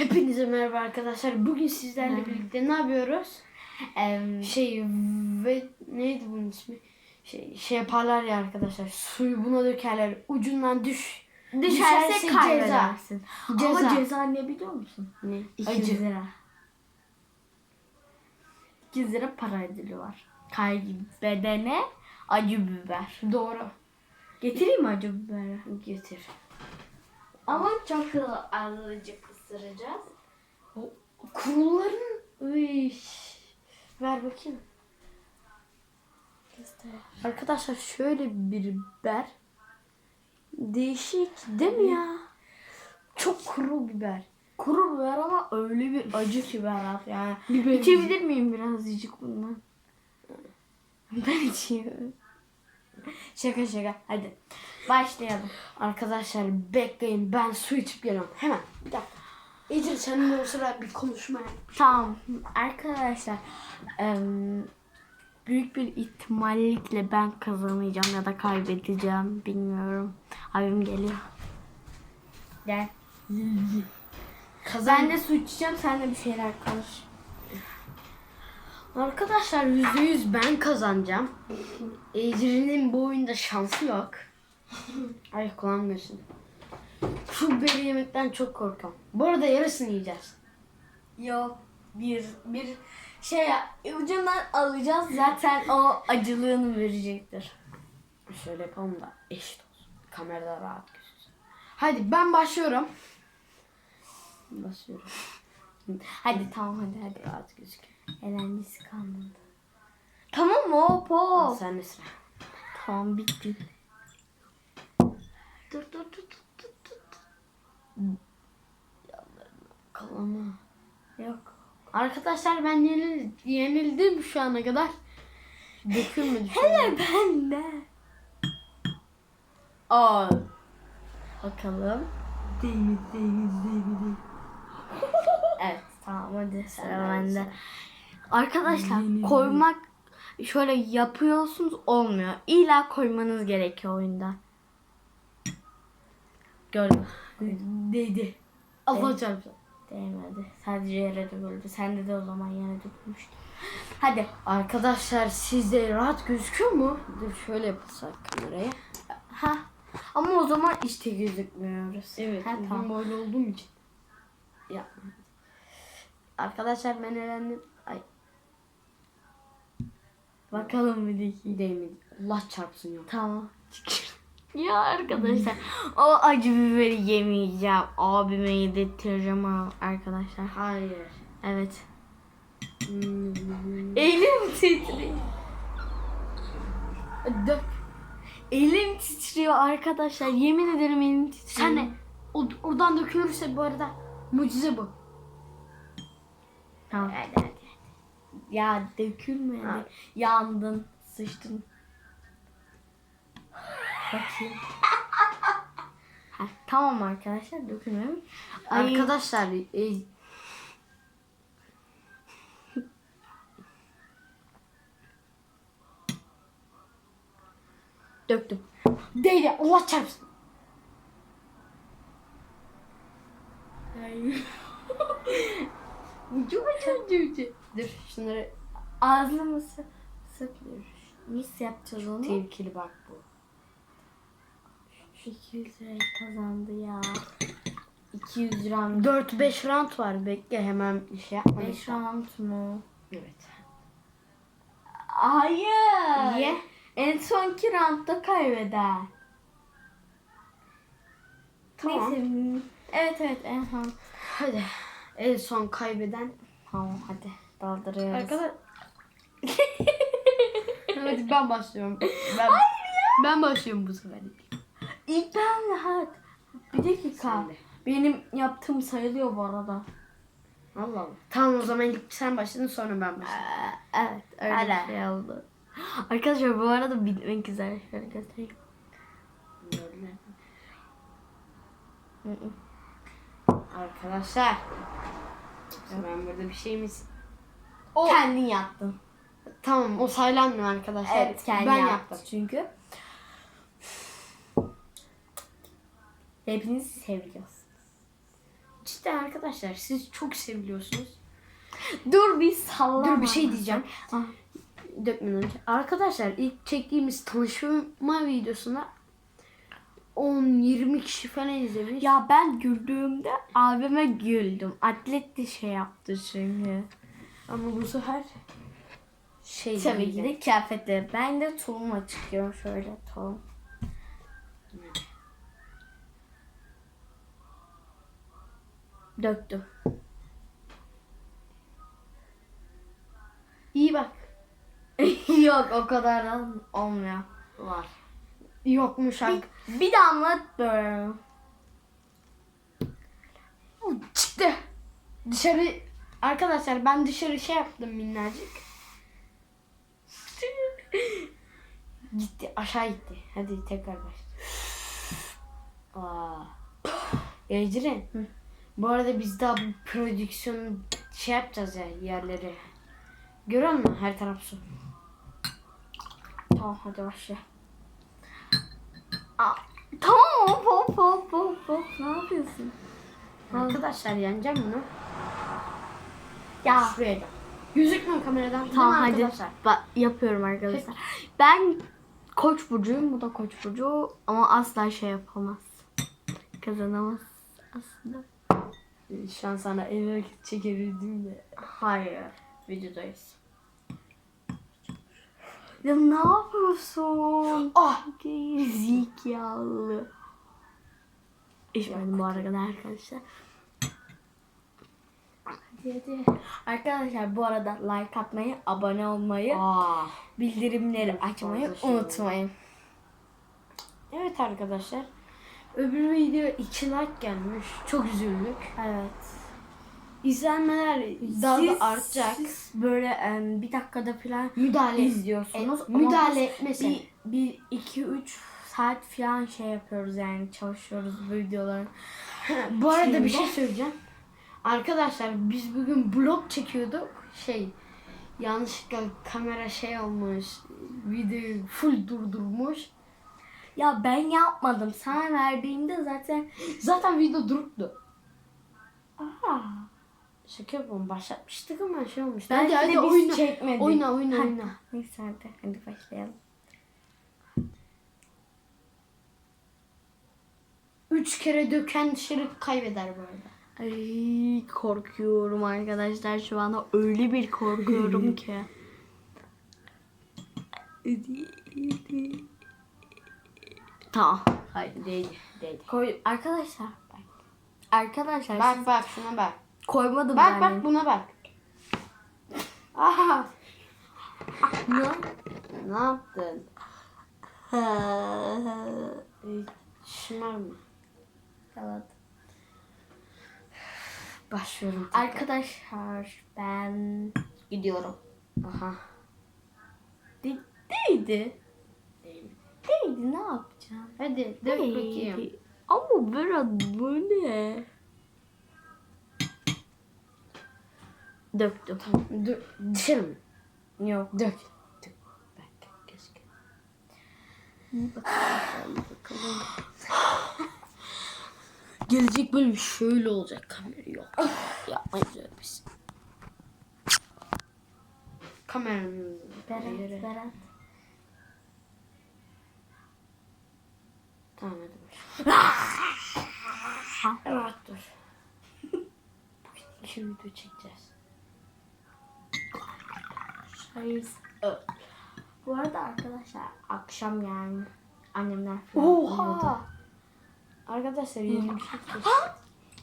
Hepinize merhaba arkadaşlar. Bugün sizlerle Merhaba. birlikte ne yapıyoruz? Em, Şey ve neydi bunun ismi? Şey, şey yaparlar ya arkadaşlar. Suyu buna dökerler. Ucundan düş. düşerse düşerse kaybedersin. Ceza. Ama ceza ne biliyor musun? Ne? 200 Acı. lira. 200 lira para ödülü var. Kaybedene acı biber. Doğru. Getireyim mi acı biberi? Getir. Ama çok azıcık ısıracağız. Kurulların. Uy. Ver bakayım. Arkadaşlar şöyle bir biber. Değişik değil mi ya? Çok kuru biber. Kuru biber ama öyle bir acı ki Berat yani. Biber. İçebilir miyim birazcık bundan? Ben içiyorum. Şaka şaka. Hadi başlayalım. Arkadaşlar bekleyin ben su içip geliyorum. Hemen bir dakika. İyice seninle o sıra bir konuşma yap. Tamam arkadaşlar büyük bir ihtimallikle ben kazanacağım ya da kaybedeceğim bilmiyorum. Abim geliyor. Gel. Kazan. Ben de su içeceğim sen de bir şeyler konuş. Arkadaşlar yüzde yüz ben kazanacağım. Ecrin'in bu oyunda şansı yok. Ay kullanmıyorsun. Şu biberi yemekten çok korkuyorum. Bu arada yarısını yiyeceğiz. Yok bir bir şey ucundan alacağız zaten o acılığını verecektir. Şöyle yapalım da eşit olsun. Kamerada rahat gözüksün. Hadi ben başlıyorum. Basıyorum. Hadi tamam hadi hadi. Rahat gözüküyor. Eğlencesi kalmadı. Tamam mı hop hop. sen de sıra. Tamam bitti. Dur dur dur dur. Kalama. Yok. Arkadaşlar ben yenil, yenildim şu ana kadar. Dökülmedi. Hele ben de. Aa. Bakalım. Değil değil değil Evet tamam hadi sıra bende. Arkadaşlar koymak şöyle yapıyorsunuz olmuyor. İlla koymanız gerekiyor oyunda. Gördüm. Değdi. Allah çarpsın. Değmedi. Sadece yere döküldü. Sende de o zaman yere dökülmüştü. Hadi. Arkadaşlar sizde rahat gözüküyor mu? Dur şöyle yapılsak kameraya. Ha. Ama o zaman işte gözükmüyoruz. Evet. Ha, tamam. boylu olduğum için. Yapma. Arkadaşlar ben elendim. Ay. Bakalım bir dakika. Değmedi. Allah çarpsın ya. Tamam. Ya arkadaşlar o acı biberi yemeyeceğim. Abime yedirteceğim arkadaşlar. Hayır. Evet. Hmm. Elim titriyor. Dök. Elim titriyor arkadaşlar. Yemin ederim elim titriyor. Sen de o, oradan dökülürse bu arada mucize bu. Tamam. Hadi hadi. Ya dökülmedi. Ha. Yandın. Sıçtın. Bakayım. Ha, tamam arkadaşlar dökülmemiş. Ay, Arkadaşlar e, döktüm. değdi. Allah çarpsın. Ucu açıcı. Dur şunları Ağzını mı sı- sıkıyoruz? Mis yapacağız onu. tehlikeli bak bu. 200 lirayı kazandı ya. 200 lira 4-5 round var. Bekle hemen şey yapma. 5 round mu? Evet. Hayır. Niye? En sonki roundda kaybeder. Tamam. Neyse. Evet evet en son. Hadi. En son kaybeden. Tamam hadi. Daldırıyoruz. Arkadaş. Hadi ben başlıyorum. Ben, Ben başlıyorum bu sefer. İlk ben rahat. Bir dakika. Sen de. Benim yaptığım sayılıyor bu arada. Allah Allah. Tamam o zaman ilk sen başladın sonra ben başladım. Ee, evet öyle Hadi. bir şey oldu. Arkadaşlar bu arada bitmek üzere. Şöyle göstereyim. Arkadaşlar. Ben burada bir şey mi... O... Kendin yaptın. Tamam o saylanmıyor arkadaşlar. Evet kendin ben yaptın. yaptım. Çünkü. Hepinizi seviyoruz. İşte arkadaşlar siz çok seviliyorsunuz. Dur bir sallama. Dur bir şey diyeceğim. Ah. Dökmeden önce. Arkadaşlar ilk çektiğimiz tanışma videosunda 10-20 kişi falan izlemiş. Ya ben güldüğümde abime güldüm. Atlet de şey yaptı çünkü. Ama bu sefer şey Tabii ki de kıyafetleri. Ben de tulumla çıkıyorum şöyle tulum. Döktüm. İyi bak. Yok o kadar da olmuyor. Var. Yokmuş Bir, abi. bir damla böyle. Çıktı. Dışarı arkadaşlar ben dışarı şey yaptım minnacık. gitti aşağı gitti. Hadi tekrar başla. Aa. Ecrin. Bu arada biz daha bu prodüksiyonu şey yapacağız ya yerleri. Görüyor musun? Her taraf su. Tamam hadi başla. Aa, tamam hop hop hop hop hop. Ne yapıyorsun? Arkadaşlar yeneceğim bunu. Ya Şuraya da. Gözükmüyor kameradan. Tamam hadi. arkadaşlar? Bak yapıyorum arkadaşlar. Ben koç burcuyum. Bu da koç burcu. Ama asla şey yapamaz. Kazanamaz aslında. Şu an sana hareket çekebildim de. Hayır. Videodayız. Ya ne yapıyorsun? Ah! Gerizekalı. İçmedim bu arada arkadaşlar. Hadi. Arkadaşlar bu arada like atmayı, abone olmayı, Aa. bildirimleri Çok açmayı şey unutmayın. Evet arkadaşlar. Öbür video 2 like gelmiş. Çok üzüldük. Evet. İzlenmeler daha Siz- da artacak. Siz böyle em, bir dakikada falan müdahale izliyorsunuz. et- Ama müdahale biz. Bir, bir, iki, üç saat falan şey yapıyoruz yani çalışıyoruz bu videoları. Bu arada bir şey söyleyeceğim. Arkadaşlar biz bugün vlog çekiyorduk. Şey yanlışlıkla kamera şey olmuş. Videoyu full durdurmuş. Ya ben yapmadım. Sana verdiğimde zaten Zaten video duruktu. Aa, Şaka yapalım başlatmıştık ama şey olmuş. hadi de hadi biz oyna. çekmedik. Oyna oyna Hadi. oyna. Neyse hadi, hadi başlayalım. Üç kere döken dışarı kaybeder bu arada. Ay korkuyorum arkadaşlar şu anda öyle bir korkuyorum ki. Tamam. Hayır değil değil. Koy arkadaşlar. Bak. Arkadaşlar Bak siz bak şuna bak. koymadım Bak ben. bak buna bak. Aha. Ne? Ne yaptın? Ee, Şımarma. evet. Başlıyorum. Arkadaşlar ben gidiyorum. Aha. De- değdi. Değil. Değdi ne yapacağım? Hadi dök bakayım. Ama biraz bu ne? Döktüm. Dur, dışarı? Yok. Dök. Dök. Bak keşke. Bakalım. Gelecek bölüm şöyle olacak kamera yok. Bir şey. Kameranın Berat. Berat. Tamam hadi başla. evet dur. Bugün iki video çekeceğiz. Hayır. Bu arada arkadaşlar akşam yani annemler falan. Oha! Arkadaşlar yeni bir şey.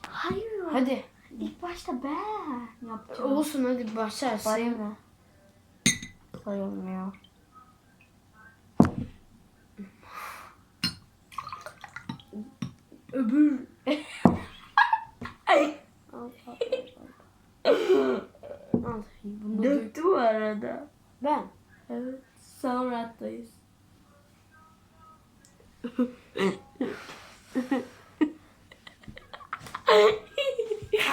Hayır. Hadi. İlk başta ben yapacağım. Olsun hadi başla. Sayın. Sayılmıyor. Sayılmıyor. Öbür. Al, al. Döktü bu arada. Ben. Evet. Sonrattayız.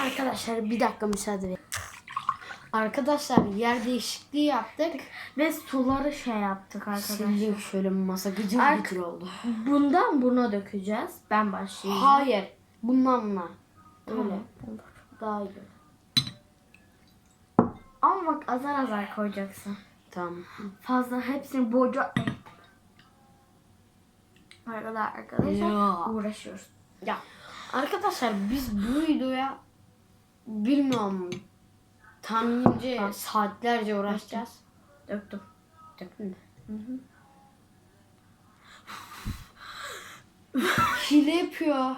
Arkadaşlar bir dakika müsaade edin. Arkadaşlar yer değişikliği yaptık. Ve suları şey yaptık arkadaşlar. Sildik şöyle masa gıcır Ark- gıcır oldu. Bundan buna dökeceğiz. Ben başlayayım. Hayır. Bundan buna. Öyle. Olur. Daha iyi. Ama bak azar azar koyacaksın. Tamam. Fazla hepsini boca... Arkadaşlar, arkadaşlar Ya. uğraşıyoruz. Ya arkadaşlar biz bu videoya bilmiyorum tahminimce saatlerce uğraşacağız. Döktüm. Döktün mü? Hile yapıyor.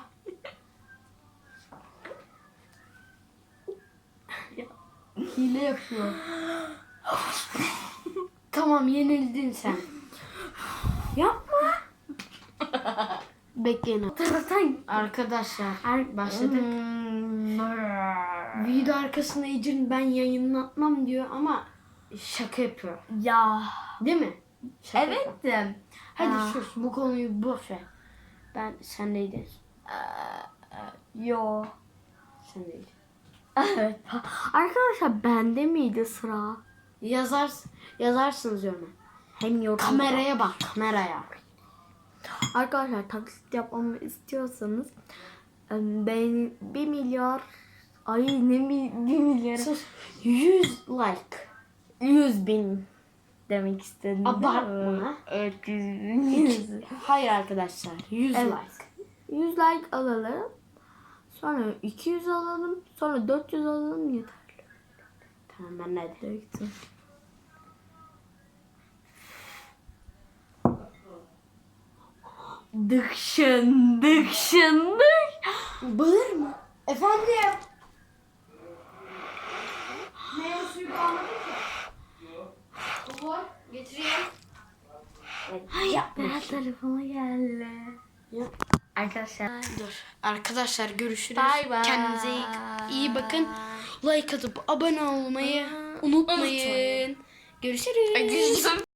Hile yapıyor. tamam yenildin sen. Yapma. Bekleyin. Arkadaşlar başladık. Hmm. Video arkasında Ecrin ben yayınlatmam diyor ama şaka yapıyor. Ya. Değil mi? Şaka yapıyor. Evet. de. Hadi Aa. sus bu konuyu boş ver. Ben sendeydin. Yo. Sendeydin. Evet. Arkadaşlar bende miydi sıra? Yazar, yazarsınız diyorum ben. Hem yorum. Kameraya bak kameraya. Arkadaşlar taksit yapmamı istiyorsanız em, ben 1 milyar ay ne mi 1 milyar Sus. 100 like. 100 bin demek istedim. Abartma. Evet 100 bin. 100. Hayır arkadaşlar 100 Evet. like. 100 like alalım. Sonra 200 alalım. Sonra 400 alalım yeter. Tamam ben ne dedim. Döktüm. Dıkşın, dıkşın, dık. Bağır mı? Efendim? Suyu kalmadı ki. Var getireyim. Berat telefona geldi. Ya. Arkadaşlar. Dur. Arkadaşlar görüşürüz. Bye bye. Kendinize iyi, iyi bakın. Like atıp abone olmayı unutmayın. Görüşürüz.